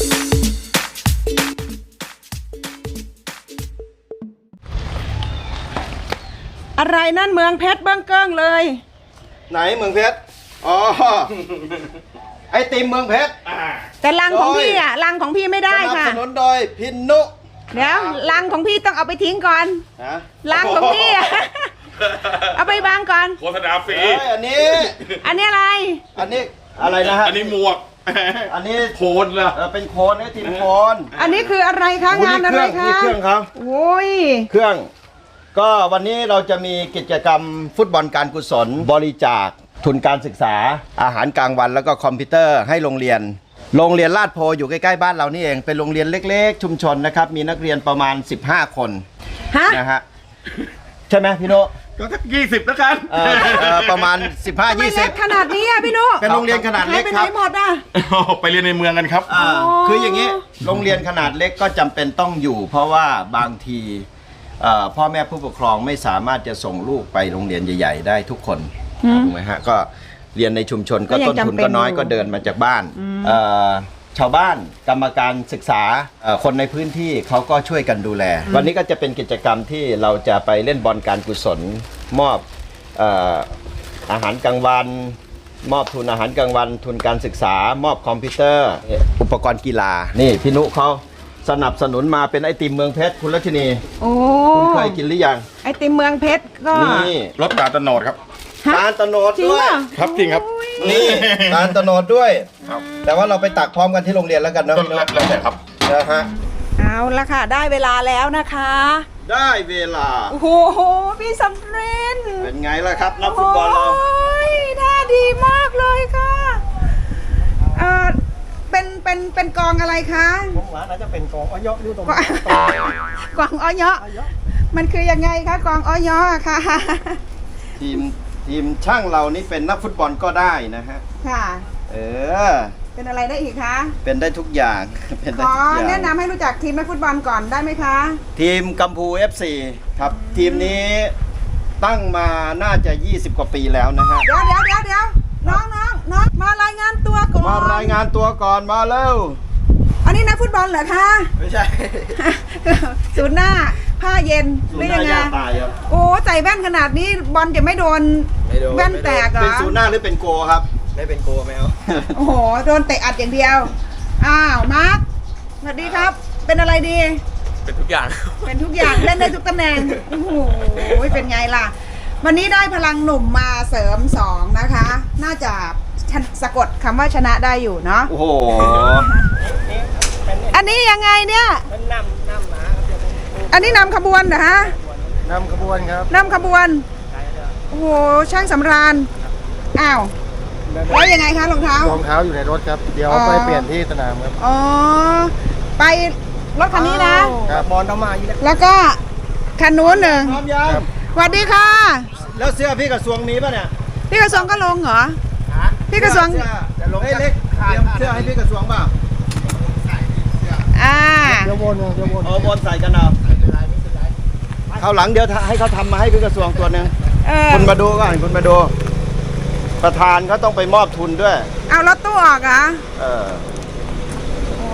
อะไรนั่นเมืองเพชรเบื้องเกิ้งเลย ไหนเมืองเพชร อ๋อ ไอติมเมืองเพชร แต่ลังของโอ้ยพี่อะลังของพี่ไม่ได้สนับค่ะสนุนโดยพินนุเดี๋ยวลังของพี่ต้องเอาไปทิ้งก่อนนะลังของพี่อะเอาไปวางก่อนโฆษณาฟรี เอ้ยอันนี้ อันนี้อะไร อันนี้อะไรนะฮะ อันนี้หมวก อันนี้โคนล่ะ เออเป็นโคนไอติมโคนอันนี้คืออะไรคะโอ้งานอะไรนี่คะเครื่องนี่เครื่องเขาโอ้ย เครื่อง ก็วันนี้เราจะมีกิจกรรมฟุตบอลการกุศล บริจาค ทุนการศึกษา อาหารกลางวันแล้วก็คอมพิวเตอร์ให้โรงเรียน โรงเรียนลาดโพอยู่ใกล้ๆบ้านเรานี่เองเป็นโรงเรียนเล็ก ๆ ชุมชนนะครับ มีนักเรียนประมาณ 15 คนฮะ นะฮะใช่ไหมพี่โน ก็สักยี่สิบแล้วกัน เอ่อเอ่อประมาณ ทำไมเล็กขนาดนี้อะพี่นุ15 20เป็นโรงเรียนขนาดหาเล็ยกไปคไหนรับ หมดอะไปเรียนในเมืองกันครับ อ่าอ๋อ คืออย่างนี้โรงเรียนขนาดเล็กก็จำเป็นต้องอยู่ เพราะว่าบางทีเอ่อพ่อแม่ผู้ปกครองไม่สามารถจะส่งลูกไปโรงเรียนใหญ่ ๆ ได้ทุกคนถูกไหมฮะก็เรียนในชุมชนก็ก็ยังต้นทุนจำเป็นก็น้อยอยู่ ก็เดินมาจากบ้านเอ่อ ชาวบ้านกรรมการศึกษาเอ่อคนในพื้นที่เขาก็ช่วยกันดูแล วันนี้ก็จะเป็นกิจกรรมที่เราจะไปเล่นบอลการกุศลมอบเอ่ออาหารกลางวัน มอบทุนอาหารกลางวัน ทุนการศึกษา มอบคอมพิวเตอร์ อุปกรณ์กีฬานี่พี่นุเขาสนับสนุนมาเป็นไอติมเมืองเพชรคุณรัชนีโอ้คุณเคยกินหรือยังไอติมเมืองเพชรก็นี่รถตาตะโนดครับฮะ ตาลตะโนดจริงด้วย ป่ะครับจริงครับ นี่ตาลตะโนดด้วย ครับ แต่ว่าเราไปตักพร้อมกันที่โรงเรียนแล้วกันเนอะก็พี่นุแล้วแล้วแต่ครับ นะฮะเอาละค่ะ ได้เวลาแล้วนะคะได้เวลา โอ้โหพี่สำเร็จเป็นไงล่ะครับนักฟุตบอลเรา โอ้ยท่าดีมากเลยค่ะเออเป็นเป็นเป็นกองอะไรคะผมว่าน่าจะเป็นกองอ้อยอยู่ตรงกองกองอ้อยะมันคือยังไงคะกองอ้อยะค่ะ ทีม ทีมช่างเรานี่เป็นนักฟุตบอลก็ได้นะฮะ ค่ะ เออ เป็นอะไรได้อีกคะเป็นได้ทุกอย่าง เป็นขได้อทุกอย่าง แนะนำให้รู้จักทีมนักฟุตบอลก่อนได้ไหมคะ ทีมกัมพู FC ครับ ทีมนี้ตั้งมาน่าจะ 20 กว่าปีแล้วนะฮะ เดี๋ยวเดี๋ยวเดี๋ยวเดี๋ยวน้องน้องน้องมารายงานตัวก่อนมารายงานตัวก่อนมาเร็ว อันนี้นักฟุตบอลเหรอคะ ไม่ใช่ศูนย์หน้า ผ้าเย็นหรือยังไง ตายครับ โอ้ใส่แว่นขนาดนี้บอลจะไม่โดน ไม่โดนแว่นแตกเหรเป็นอศูนย์หน้าหรือเป็นโกครับ ไม่เป็นโกแมว โอ้โห โดนเตะอัดอย่างเดียว อ้าว มาร์คสวัสดีครับ เป็นอะไรดี เป็นทุกอย่าง เป็นทุกอย่าง เล่นได้ทุกตำแหน่ง โอ้โห เป็นไงล่ะ วันนี้ได้พลังหนุ่มมาเสริมสองนะคะ น่าจะชนะสะกดคำว่าชนะได้อยู่เนาะ โอ้โห อันนี้ยังไงเนี่ยมันนำนำมาครับเดี๋ยวผมอันนี้นำขบวนเหรอฮะนำขบวนครับนำขบวน โอ้โหช่างสำราญอ้าวแล้วยังไงคะรองเท้า รองเท้าอยู่ในรถครับ เดี๋ยวอ๋อ ไปเปลี่ยนที่สนามครับ อ๋อไปรถคันนี้นะ ครับบอลต้องมาอยู่แล้วแล้วก็คันนู้นหนึ่งพร้อมยังครับ สวัสดีค่ะแล้วเสื้อพี่กระทรวงมีป่ะเนี่ยพี่กระทรวงก็ลงเหรอ พี่กระทรวง เสื้อเฮ้ยเล็กเตรียมเสื้อให้พี่กระทรวงเปล่าอ่าเดี๋ยววนเดี๋ยววนเอาบอลใส่กันเอาคราวหลังเดี๋ยวให้เขาทำมาให้พี่กระทรวงตัวหนึ่ง เออคุณมาดูก่อนคุณมาดู ประธานเขาต้องไปมอบทุนด้วย เอารถตู้ออกเหรอเออโอ้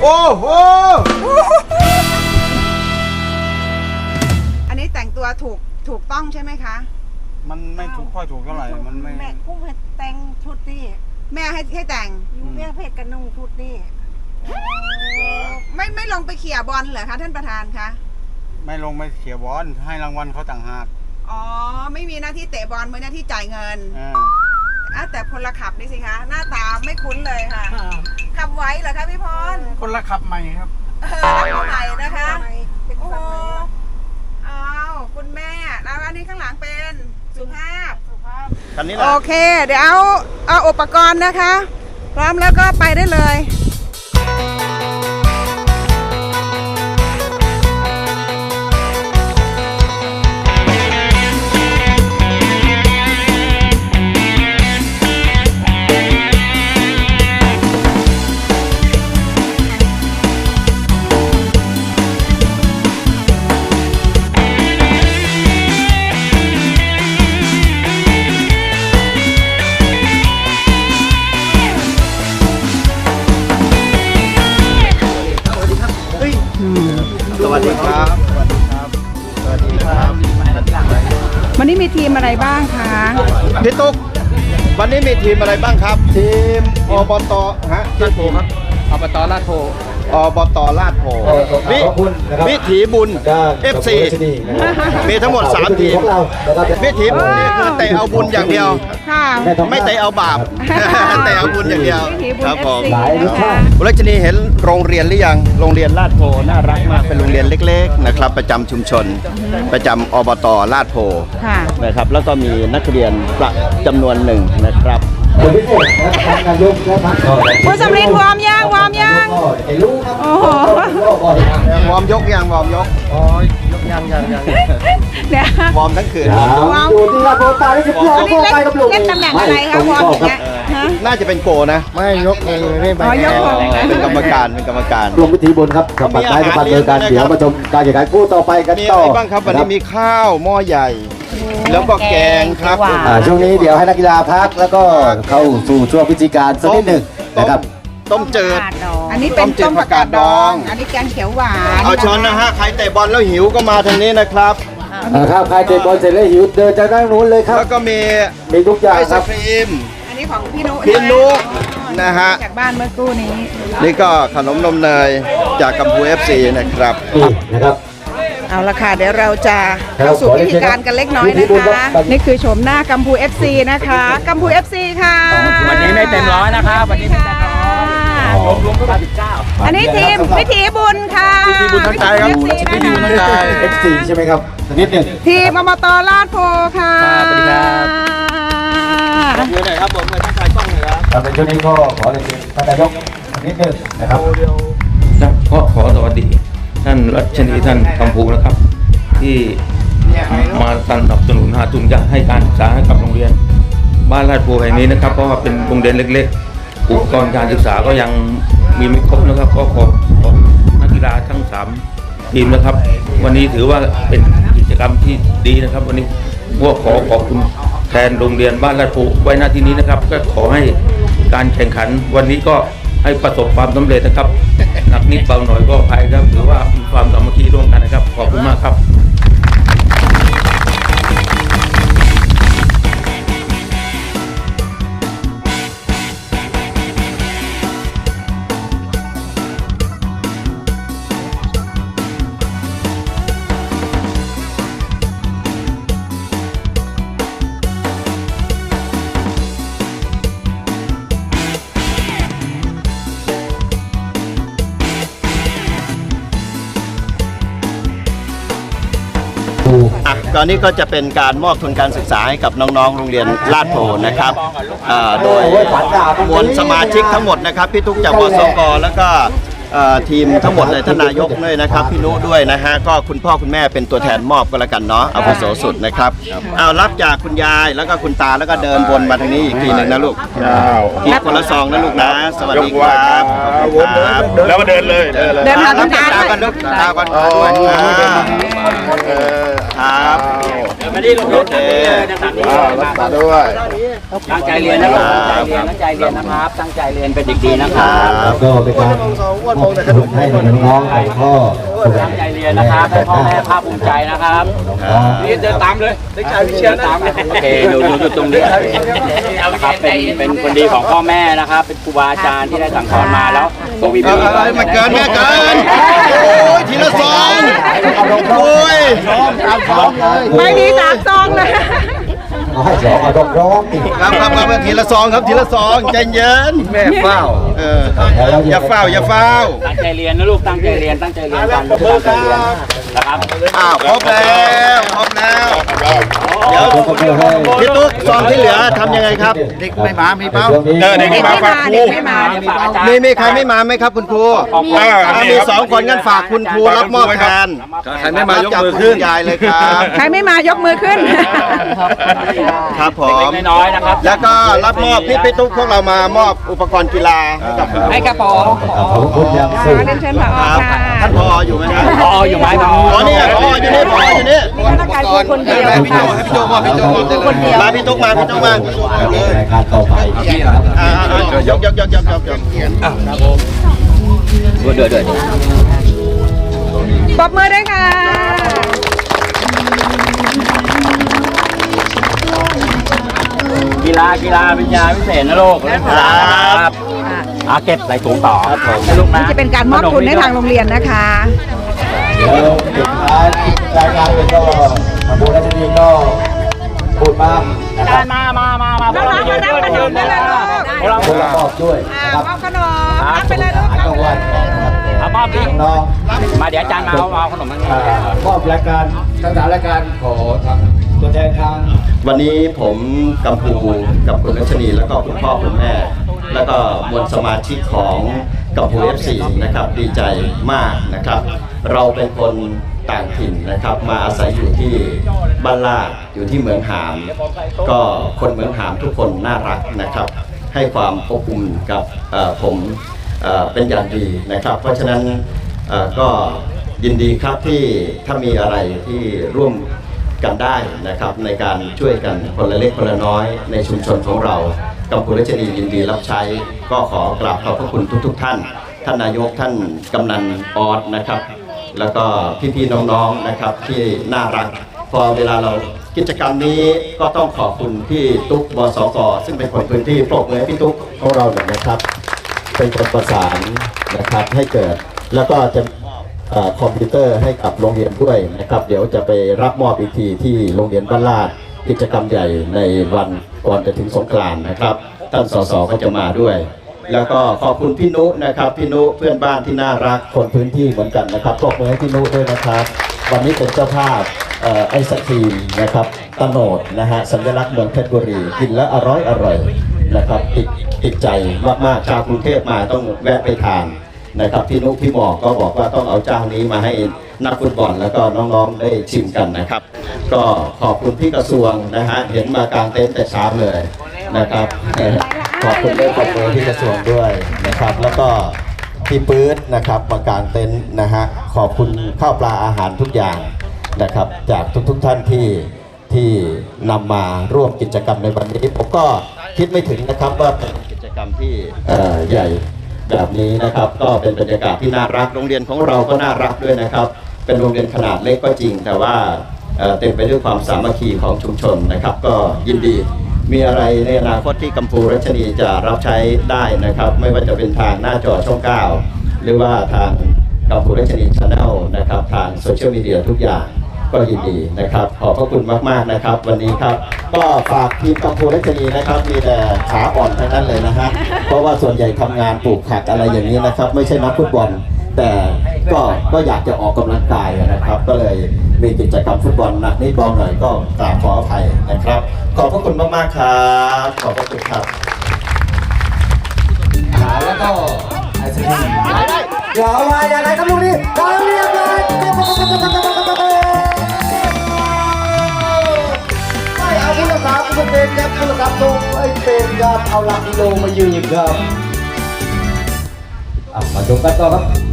โอ้โหอันนี้แต่งตัวถูกถูกต้องใช่ไหมคะ มันไม่ถูกค่อยถูกเท่าไหร่ มันไม่ แม่กุ้งให้แต่งชุดนี่แม่ให้ให้แต่ง อยู่เมียเพชรกันนุ่งชุดนี่ไม่ไม่ลงไปเขี่ยบอลเหรอคะท่านประธานคะ ไม่ลงไม่เขียบอลให้รางวัลเขาต่างหาก อ๋อ ไม่มีหน้าที่เตะบอลมีหน้าที่จ่ายเงินอ่าอะแต่พลขับนี่สิคะ หน้าตาไม่คุ้นเลยค่ะ ขับไว้เหรอคะพี่พรคนละขับใหม่ครับ เออรับมาใหม่นะคะทำไมเป็นโอ้สัโหตว์ไหนวะอ้าวคุณแม่ แล้วอันนี้ข้างหลังเป็นสุภาพสุภาพคันนี้โอนะเค เดี๋ยวเอาเอาอุปกรณ์นะคะ พร้อมแล้วก็ไปได้เลย พี่ตุ๊กวันนี้มีทีมอะไรบ้างครับ ทีมอบตฮะทีมผมครับอบตลาดโพ อบตลาดโพวิวิถีบุญ FC มีทั้งหมด 3 ทีม วิถีบุญนี่คือเตะเอาบุญอย่างเดียว ค่ะไม่เตะเอาบาป เตะเอาบุญอย่างเดียววิถีบุญครับผม FC นะคะคุณรัชนีเห็นโรงเรียนหรือยัง โรงเรียนลาดโพน่ารักมาก เป็นโรงเรียนเล็กๆนะครับ ประจำชุมชน ประจำอบตลาดโพค่ะนะครับ แล้วก็มีนักเรียนประจำนวนหนึ่งนะครับ คุณสำรินวอร์มย่างวอร์มย่างโอ้โหวอร์มยกยังวอร์มยกอ๋อยกยังยังยังเนี่ยวอร์มทั้งคืนวอร์มวอร์มอันนี้เล่นเล่นตำแหน่งอะไรคะวอร์มอย่างเงี้ยฮะน่าจะเป็นโกนะ ไม่ยกเองเลยไม่ไปอ๋อยกของเป็นกรรมการเป็นกรรมการรวมพิธีบุญครับกับปัดไม้กับปัดเลยการเดี๋ยวมาชมการแข่งขันคู่ต่อไปกันมีต่อะอไรบ้างครับวันนี้มีข้าวหม้อใหญ่ แล้วก็แกงครับอ่าช่วงนี้เดี๋ยวให้นักกีฬาพักแล้วก็เข้าสู่ช่วงพิธีการสักนิดหนึ่งนะครับ ต้มเจิดอันนี้เป็นต้ต้มมจืดผักกาดดองผักกาดดอง อันนี้แกงเขียวหวานเอาช้อนนะฮะใครเตะบอลแล้วหิวก็มาทางนี้นะครับ อ่าครับใครเตะบอลเสร็จแล้วหิวเดินจากด้านนู้นเลยครับ แล้วก็มีมีทุกอย่างไอศครับ ครีม อันนี้ของพี่นุพี่นุนะฮะ จากบ้านเมื่อกู้นี้ นี่ก็ขนมนมเนยจากกัมพูเอฟซีนะครับ นี่นะครับ เอาละค่ะเดี๋ยวเราจะครับเข้าสู่ขอพิเรียนธีการกันเล็กน้อยพิธีนะบุญครัคะบนี่คือโฉมหน้ากัมพู FC นะคะกัมพู FC ค่ะวันนี้ไม่เต็มร้อยนะครับวันนี้ไม่เต็มร้อยรวมรวมก็สิบเก้าอันนี้ทีมวิถีบุญค่ะวิถีบุญทั้งใจครับวิถีบุญวิถีบุญทั้งใจ F4 ใช่ไหมครับสักนิดหนึ่งทีมอบตลาดโพค่ะครับสวัสดีครับมือหน่อยครับผมมือทักทายกล้องหน่อยครับครับในช่วงนี้ก็ขอเรียนเชิญท่านนายกสักนิดหนึ่งนะครับครับก็ขอสวัสดี ท่านรัชนีท่านคำภูนะครับ ที่มาสนับสนุนหาทุนจะให้การศึกษาให้กับโรงเรียน บ้านลาดโพแห่งนี้นะครับ เพราะว่าเป็นโรงเรียนเล็กๆ อุปกรณ์การศึกษาก็ยังมีไม่ครบนะครับ ก็ขอขอนักกีฬาทั้งสามทีมนะครับ วันนี้ถือว่าเป็นกิจกรรมที่ดีนะครับ วันนี้พวกขอขอบคุณแทนโรงเรียนบ้านลาดโพไว้หน้าที่นี้นะครับ ก็ขอให้การแข่งขันวันนี้ก็ ให้ประสบความสำเร็จนะครับหนักนิดเบาหน่อยก็อภัยครับถือว่ามีความสามัคคีร่วมกันนะครับ ขอบคุณมากครับ ตอนนี้ก็จะเป็นการมอบทุนการศึกษาให้กับน้องๆ โรงเรียนลาดโพนะครับอ่าโดยมวลสมาชิกทั้งหมดนะครับพี่ทุกจากบสกแล้วก็ ทีมทั้งหมดเลยท่านนายกด้วยนะครับ พี่นุด้วยนะฮะก็คุณพ่อคุณแม่เป็นตัวแทนมอบก็แล้วกันเนาะเอาวุโสสุดนะครับเอารับจากคุณยายแล้วก็คุณตาแล้วก็เดินวนมาทางนี้อีกทีหนึ่งนะลูกหยิบคนละซองนะลูกนะ สวัสดีครับขอบคุณครับแล้วก็เดินเลยเดินเลยเดินหารัคุบณจากตาตาด้กัวยนลูกตากันด้วยครับ วันนี้ลงโอเคมาด้วยตั้งใจเรียนนะครับตั้งใจเรียนตั้งใจเรียนนะครับ ตั้งใจเรียนเป็นเด็กดีนะครับก็เป็นการมอบทุนให้น้องๆของพ่อตั้งใจเรียนนะครับให้พ่อแม่ภาคภูมิใจนะครับนี่เดินตามเลยเด็กชายวิเชียรตามเลยโอเคหนูหนูอยู่ตรงนี้นะครับเป็นเป็นคนดีของพ่อแม่นะครับ เป็นครูบาอาจารย์ที่ได้สั่งสอนมาแล้วก็มีออเออมาเกินแม่เกิน โอ้ยทีละซองโอ้ย ไปดีสามซองเลยเอาให้สองเอาร้องๆอีกครับครับครับทีละซองครับทีละซองใจเย็นแม่เฝ้าเอออย่าเฝ้าอย่าเฝ้าตั้งใจเรียนนะลูกตั้งใจเรียนตั้งใจเรียนกันตั้งใจเรียนนะครับอ้าวครบแล้วครบแล้ว เดี๋ยวขอบคุณให้พี่ตุ๊กซองที่เหลือทำยังไงครับ เด็กไม่มามีเป้าช่วงนี้เออเด็กเด็กมาไม่ฝากมาครูเด็กไม่มาเด็กไม่มามีมีใครไม่มาไหมครับคุณครูเอออ่ามีสองคนงั้นฝากคุณครูรับมอบแทนใครไม่มายกมือขึ้นรับจากคุณยายเลยครับใครไม่มายกมือขึ้น ครับผมเล็กๆน้อยๆนะครับ แล้วก็รับมอบพี่พี่ตุ๊กพวกเรามามอบอุปกรณ์กีฬาให้กับให้กระป๋อขอบคุณอย่างขสูองเรียนเชิญผอครับค่ะ ท่านพออยู่ไหมครับพออยู่ไหมพออ๋อนี่พออยู่นี่พออยู่นี่ต้องการพูดคนเดียวพี่โจพี่โจมาพี่โจมาพี่ตุ๊กมาพี่ตุ๊กมารายการต่อไปอ่าอ่ายกยกยกยกยกยกเดือดเดือดปรบมือด้วยค่ะกีฬากีฬาเป็นยาพิเศษนะลูกเล่นกีฬานะครับ อาเก็บใส่ถุงต่อครับผมให้ลูกนะนี่จะเป็นการมอบทุนให้ทางโรงเรียนนะคะแล้วปิดท้ายรายการเป็นก็ขบวนราชนีก็พูดบ้างนะครับมามามามาพวกเรายืนด้วยยืนด้วยพวกเราคนละมอบด้วยอ่านะครับมอบขนมรับไปเลยลูกอาหารกลางวันนะครับเอามอบดิน้องมาเดี๋ยวอาจารย์มาเอาเอาขนมมาๆอ่ามอบรายการทั้งสามรายการขอทางตัวแทนทางวันนี้ผมกัมพูกับคุณรัชนีแล้วก็คุณพ่อคุณแม่ แล้วก็มวลสมาชิกของกัมพูเอฟซีนะครับดีใจมากนะครับ เราเป็นคนต่างถิ่นนะครับมาอาศัยอยู่ที่บ้านลาดอยู่ที่เมืองหาม ก็คนเมืองหามทุกคนน่ารักนะครับ ให้ความอบอุ่นกับผมเป็นอย่างดีนะครับ เพราะฉะนั้นก็ยินดีครับที่ถ้ามีอะไรที่ร่วมกันได้นะครับในการช่วยกันคนละเล็กคนละน้อยในชุมชนของเรา กัมพูรัชนียินดีรับใช้ ก็ขอกราบขอบพระคุณทุก ๆ ท่าน ท่านนายกท่านกำนันออสนะครับ แล้วก็พี่ๆน้องๆนะครับที่น่ารัก พอเวลาเรากิจกรรมนี้ก็ต้องขอบคุณพี่ตุ๊กบสกซึ่งเป็นคนพื้นที่ปรบมือพี่ตุ๊กของเราหน่อยนะครับ เป็นคนประสานนะครับให้เกิด แล้วก็จะคอมพิวเตอร์ให้กับโรงเรียนด้วยนะครับ เดี๋ยวจะไปรับมอบอีกทีที่โรงเรียนบ้านลาด กิจกรรมใหญ่ในวันก่อนจะถึงสงกรานต์นะครับท่านสสก็จะมาด้วย แล้วก็ขอบคุณพี่นุนะครับพี่นุเพื่อนบ้านที่น่ารักคนพื้นที่เหมือนกันนะครับปรบมือให้พี่นุด้วยนะครับ วันนี้เป็นเจ้าภาพเอ่อไอศครีมนะครับตโนดนะฮะสัญลักษณ์เมืองเพชรบุรีกินแล้วอร่อยอร่อยนะครับติดติดใจมากๆชาวกรุงเทพมาต้องแวะไปทานนะครับพี่นุพี่หมอกก็บอกว่าต้องเอาเจ้านี้มาให้ นักฟุตบอลแล้วก็น้องๆได้ชิมกันนะครับ ก็ขอบคุณพี่กระทรวงนะฮะเห็นมากลางเต็นท์แต่เช้าเลยนะครับเอ่อขอบคุณด้วยขอบคุณที่กระทรวงด้วยนะครับ แล้วก็พี่ปื๊ดนะครับมากางเต็นท์นะฮะขอบคุณข้าวปลาอาหารทุกอย่างนะครับ จากทุกๆทท่านที่ที่นำมาร่วมกิจกรรมในวันนี้ผมก็คิดไม่ถึงนะครับว่าเป็นกิจกรรมที่เอ่อใหญ่แบบนี้นะครับ ก็เป็นบรรยากาศที่น่ารักโรงเรียนของเราก็น่ารักด้วยนะครับ เป็นโรงเรียนขนาดเล็กก็จริง แต่ว่าเต็มไปด้วยความสามัคคีของชุมชนนะครับ ก็ยินดีมีอะไรในอนาคตที่กัมพูรัชนีจะรับใช้ได้นะครับ ไม่ว่าจะเป็นทางหน้าจอช่อง 9 หรือว่าทางกัมพูรัชนีชาแนลนะครับ ทางโซเชียลมีเดียทุกอย่างก็ยินดีนะครับ ขอบพระคุณมาก ๆ นะครับ วันนี้ครับ ก็ฝากทีมกัมพูรัชนีนะครับ มีแต่ขาอ่อนทั้งนั้นเลยนะฮะเพราะว่าส่วนใหญ่ทำงานปลูกผักอะไรอย่างนี้นะครับ ไม่ใช่นักฟุตบอลแต่ ก็ก็อยากจะออกกำลังกายนะครับ ก็เลยมีกิจกรรมฟุตบอลหนักนิดเบาหน่อยก็กราบขออภัยนะครับ ขอบพระคุณมากๆครับขอบพระคุณครับแล้วก็ไอศครีมเดี๋ยวเอาไว้อะไรครับลูกนี่เราเรียบร้อยไม่เอาผู้รักษาผู้เป็นครับผู้รักษาตรงไอ้เป็นครับเอาหลักกิโลมายืนครับอะมาชมกันต่อครับ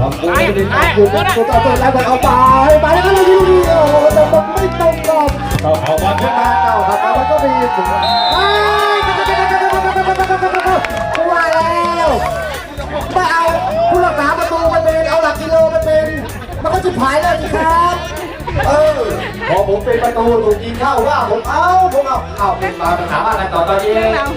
ครับไม่ได้คุณคุณต่อตัวแล้วเอาไปไปแล้วก็เลยยืนโอ้โหแต่มันไม่ตรงกับเอาเอาบอลขึ้นมาเก่าครับแล้วมันก็มีถึงกูว่าแล้วไม่เอาผู้รักษาประตูมันเป็นเอาหลักกิโลมันเป็นมันก็จะผายเลยสิครับ เออพอผมเป็นประตูถูกยิงเข้าว่าผมเอาผมเอาเอาเป็นมาถามว่าอะไรต่อตอนนี้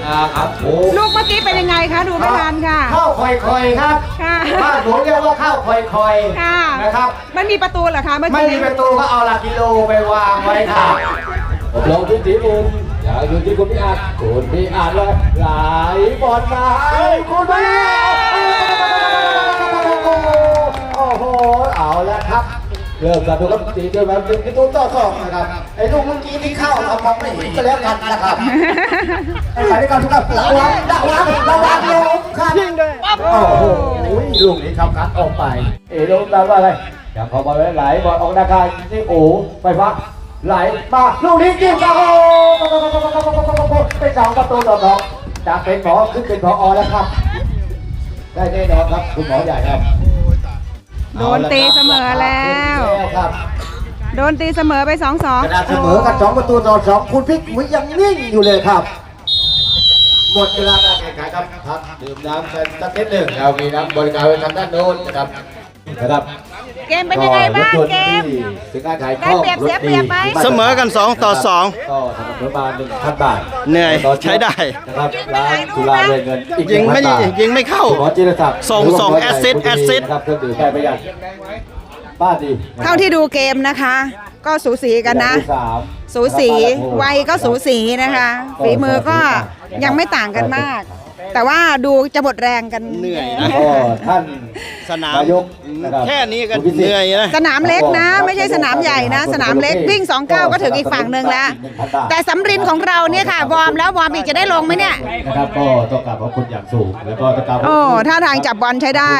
อ่าครับโอ้ลูกเมื่อกี้เป็นยังไงคะดูไม่ทันค่ะข้าวคอยคอยครับค่ะบ้านผมเรียกว่าข้าวคอยคอยค่ะนะครับมันมีประตูเหรอคะเมื่อไม่กี้มีประตูก็เอาหลักกิโลไปวางไว้ครับผมลงที่สีมุมอยากอยู่ที่คุณพี่อาจคุณพี่อาจเลยไหลบอลมาให้คุณพี่โอ้โหเอาแล้วครับ เริ่มกันดูครับตีเดินมาเป็นประตูต่อสองนะครับไอ้ลูกเมื่อกี้ที่เข้าเรามองไม่เห็นก็แล้วกันนะครับไปด้วยกันทุกคนระวังระวังระวังลงครับโอ้โหลูกนี้ทำการออกไป เอลูกนั้นว่าอะไรอยากขอบอลไหลบอลออกนาคาที่โอ้ไปฟักไหลมาลูกนี้ยิงโอ้เป็นสองประตูต่อสองจากเป็นหมอขึ้นเป็นพอแล้วครับ ได้แน่นอนครับคุณหมอใหญ่ครับ โดนตีเสมอแล้ว ครับโดนตีเสมอไปสองสองขณะเสมอกันสองประตูต่อสองคุณพิกมุ้ยยังนิ่งอยู่เลยครับ หมดเวลาการแข่งขันครับพักดื่มน้ำกันสักนิดหนึ่งเรามีน้ำบริการไว้ทางด้านโน้นนะครับนะครับเกมเป็นยังไงบ้างเกม ถึงการขายได้เปรียบเสียเปรียบไหม เสมอกันสองต่อสองก็สนับสนุนมาหนึ่งพันบาทเหนื่อยใช้ได้ นะครับร้านจุฬาเรือนเงินอีกยิงไม่1,000บาทยิงไม่เข้าคุณหมอจิรศักดิ์ส่งส่งหรืว่า assist หม assist นะครับเครื่องดื่มได้ประหยัดบ้านดีนะครับเท่าที่ดูเกมนะคะ ก็สูสีกันนะที่สาม สูสีวัยก็สูสีนะคะ ฝีมือก็ยังไม่ต่างกันมาก แต่ว่าดูจะหมดแรงกัน เหนื่อยนะ ก็ท่านสนามนายกนะครับแค่นี้ก็เหนื่อยนะสนามเล็กนะ ไม่ใช่สนามใหญ่นะ สนามเล็กวิ่ง2องเก้าก็ถึงอีกฝั่งหนึ่งแล้ว แต่สำรินของเราเนี่ยค่ะวอร์มแล้ววอร์มอีกจะได้ลงไหมเนี่ยนะครับก็ต้องกราบขอบคุณอย่างสูงแล้วก็ต้องกราบขบคุณโอ้ท่าทางจับบอลใช้ได้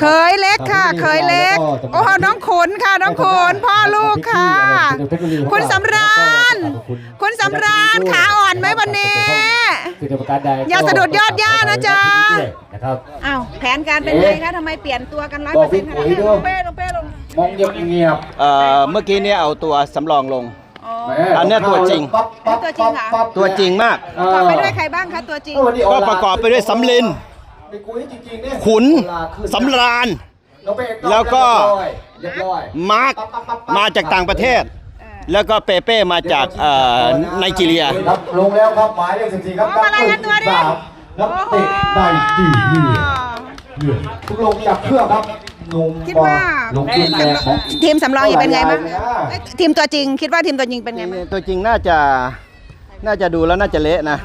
เคยเล็กค่ะ เคยเล็ก โอ้โหน้องขุนค่ะน้องขุนพ่อลูกค่ะ คุณสำราญคุณสำราญขาอ่อนไหมวันนี้คือกรรมการใดอย่าสะดุดยอดย่านะจ๊ะนะครับอ้าวแผนการเป็นไงคะทำไมเปลี่ยนตัวกันร้อยเปอร์เซ็นต์ขนาดนี้นลงเป้ลงเป้ลงมองเงียบเงียบเอ่อเมื่อกี้เนี่ยเอาตัวสำรองลงอ๋ออันเนี้ยตัวจริงปั๊บปั๊บตัวจริงเหรอปั๊บตัวจริงมากประกอบไปด้วยใครบ้างคะตัวจริงเออวันนี้ก็ประกอบไปด้วยสำลินไปคุยจริงๆเนี่ยขุนเวลาขึ้นสำราญเราไปเอกแล้วก็เรียบร้อยมาร์คมาจากต่างประเทศ แล้วก็เปเป้มาจากเอ่อไนจีเรียครับลงแล้วครับหมายเลข14ครับเอามารายงานตัวดิสามนักเตะได้ดีเยี่ยมทุก ลงจากเครื่องครับหนุ่มคิดว่าลงขึ้นแรงของทีมสำรองอีกเป็นไงบ้างเท่าไหร่นะเอ้ยทีมตัวจริง คิดว่าทีมตัวจริงเป็นไงบ้างตัวจริงน่าจะน่าจะดูแล้วน่าจะเละนะ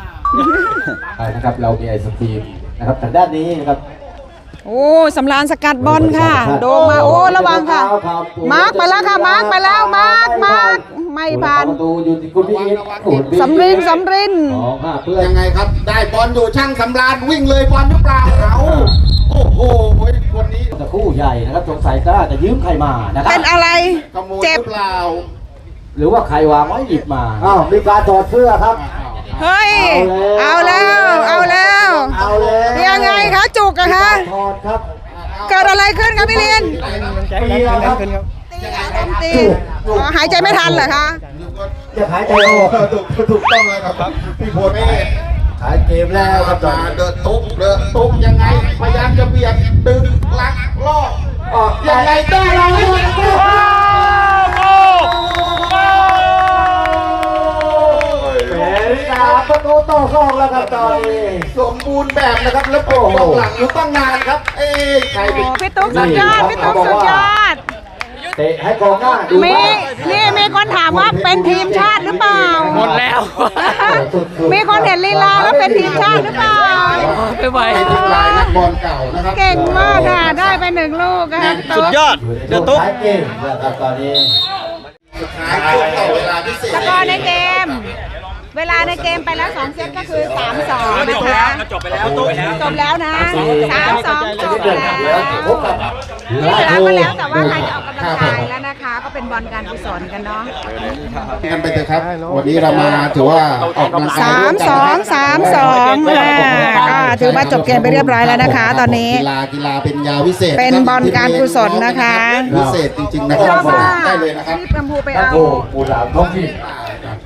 ใช่นะครับเรามีไอศครีมนะครับทางด้านนี้นะครับโอ้สำรานสกัดบอลค่ะ โดมมาโอ้ระวังค่ะ มาร์กไปแล้วค่ะมาร์กไปแล้วมาร์กมาร์กไม่ผ่านประตูอยู่ที่คุณพี่อิทคุณพี่สำรินสำรินสองห้าเพื่อนยังไงครับ ได้บอลอยู่ช่างสำราญวิ่งเลยบอลหรือเปล่าเอา โอ้โหคนนี้ตะคู่ใหญ่นะครับสงสัยก็จะยืมใครมานะครัเป็นอะไรขโมยหเจ็บรือเปล่า หรือว่าใครวางไว้หยิบมาอ้าวมีการถอดเสื้อครับเฮ้ยเอาแล้วเอาแล้วเอาแล้วยังไงคะจุกอะคะถอดครับเกิดอะไรขึ้นคะพี่ลินปีแล้วครับตีอารมณ์ตีอ๋อหายใจไม่ทันเหรอคะจะหายใจออกถูกถูกต้องเลยครับพี่พลนี่ หายเกมแล้วครับตอนมานี้เดินตุ๊บเดินตุ๊บยังไง พยายามจะเบียดดึงลักล่อออกยังไงได้เราแหมสามประตูต่อสองแล้วครับตอนนี้สมบูรณ์แบบนะครับแล้วปกหลังอยู่ตั้งนานครับ เอ้ยใครโอ้เป็นพี่ตุ๊กสุดยอดพี่ตุ๊กสุดยอด เตะให้กองหน้าดูมีนี่มีคนถามว่าเป็นทีมชาติหรือเปล่า หมดแล้ว มีคนเห็นลีลาแล้วเป็นทีมชาติหรือเปล่าไม่ไหวไปทุกรายนักบอลเก่านะครับเก่งมากค่ะได้ไปหนึ่งลูกค่ะสุดยอดเดือดตุ๊กท้ายเกมนะครับตอนนี้หายช่วงต่อเวลาพิเศษสกอร์ในเกม เวลาในเกมไปแล้ว2เซตก็คือ3 2นะคะจบไปแล้วจบไปแล้วจบแล้วนะ3 2จบเดือนแล้วแล้วพบกับนี่เหลือก็แล้วแต่ว่าใครจะออกกำลังกายแล้วนะคะ ก็เป็นบอลการกุศลกันเนาะ กันไปเถอะครับ วันนี้เรามาถือว่าออกกำลังกายสามสองสามสองอ่าก็ถือว่าจบเกมไปเรียบร้อยแล้วนะคะ ตอนนี้ กีฬากีฬาเป็นยาวิเศษเป็นบอลการกุศลนะคะ วิเศษจริงๆนะคชรัอบบมากได้เลยนะครับพี่ประมูไปตะเอาโกปูหลามท้องที่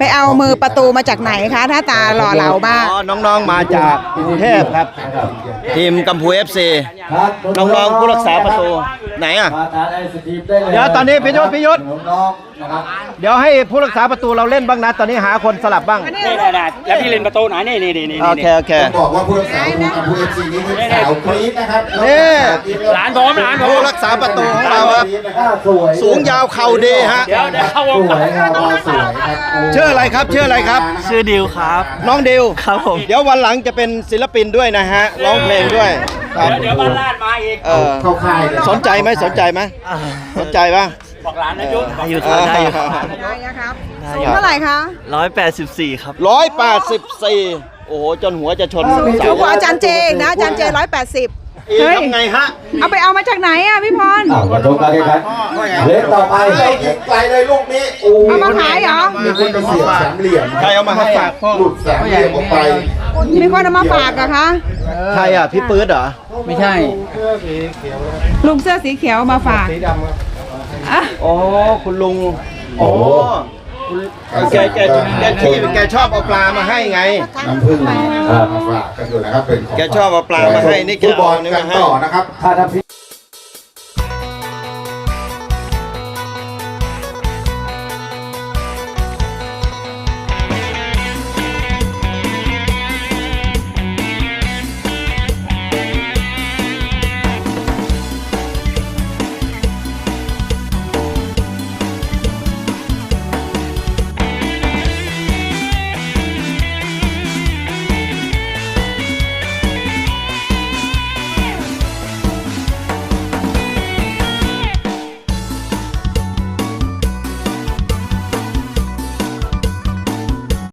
ไปเอามือประตูมาจากไหนคะ ถ้าตาหล่อเหลามากอ๋อน้องๆมาจากกรุงเทพครับ ทีมกัมพูเอฟซีครับน้องๆผู้รักษาประตูไหนอะมาทานไอศครีมได้เลยเดี๋ยวตอนนี้พิยุทธพิยุทธ น้องๆนะครับเดี๋ยวให้ผู้รักษาประตูเราเล่นบ้างนะ ตอนนี้หาคนสลับบ้าง นี่นะนะแล้วพี่เล่นประตูไหนนี่นี่นี่นี่โอเค โอเค ต้องบอกว่าผู้รักษาประตูกับผู้เอฟซีนี่คือสาวกรี๊ดนะครับนี่ หลานผมหลานผม ผู้รักษาประตูของเราครับอ่าสวยสูงยาวเข่าดีฮะ เดี๋ยวเดี๋ยวเข้าวสงวยครับสวยครับชื่ออะไรครับชื่ออะไรครับ ชื่อดิวครับ น้องดิวครับผม เดี๋ยววันหลังจะเป็นศิลปินด้วยนะฮะ ร้องเพลงด้วยครับเดี๋ยวบ้านลาดมาอีก เออเข้าค่ายเลยสนใจไหมสนใจไหมสนใจป่ะ บอกหลานนะจุ๊บอยู่ทางได้อยู่ได้นะครับสูงเท่าไหร่คะร้อยแปดสิบสี่โอ้โห จนหัวจะชนสูเสางกว่าอาจารย์เจอีกนะอาจารย์เจร้อยแปดสิบอีกทำไงฮะเอาไปเอามาจากไหนอะพี่พร อ้าวมาดูการแข่งขันเล่นต่อไปเรายิงไกลเลยลูกนี้โอ้เอามาขายเหรอ มีคนไปเสียบสามเหลี่ยมใครเอามาให้อะหลุดสามเหลี่ยมออกไปมีคนเอามาฝากเหรอะคะ ใครอะ พี่ปื๊ดเหรอ ไม่ใช่ ลุงเสื้อสีเขียวมาฝาก อะอ๋อ คุณลุงโอ้คุณแกแกแกที่แกชอบเอาปลามาให้ไง น้ำผึ้งมาฝากกันอยู่นะครับเป็นของแกชอบเอาปลามาให้นี่แกฟุตบอลเอานี่กัมานให้ต่อนะครับถ้าทำผิด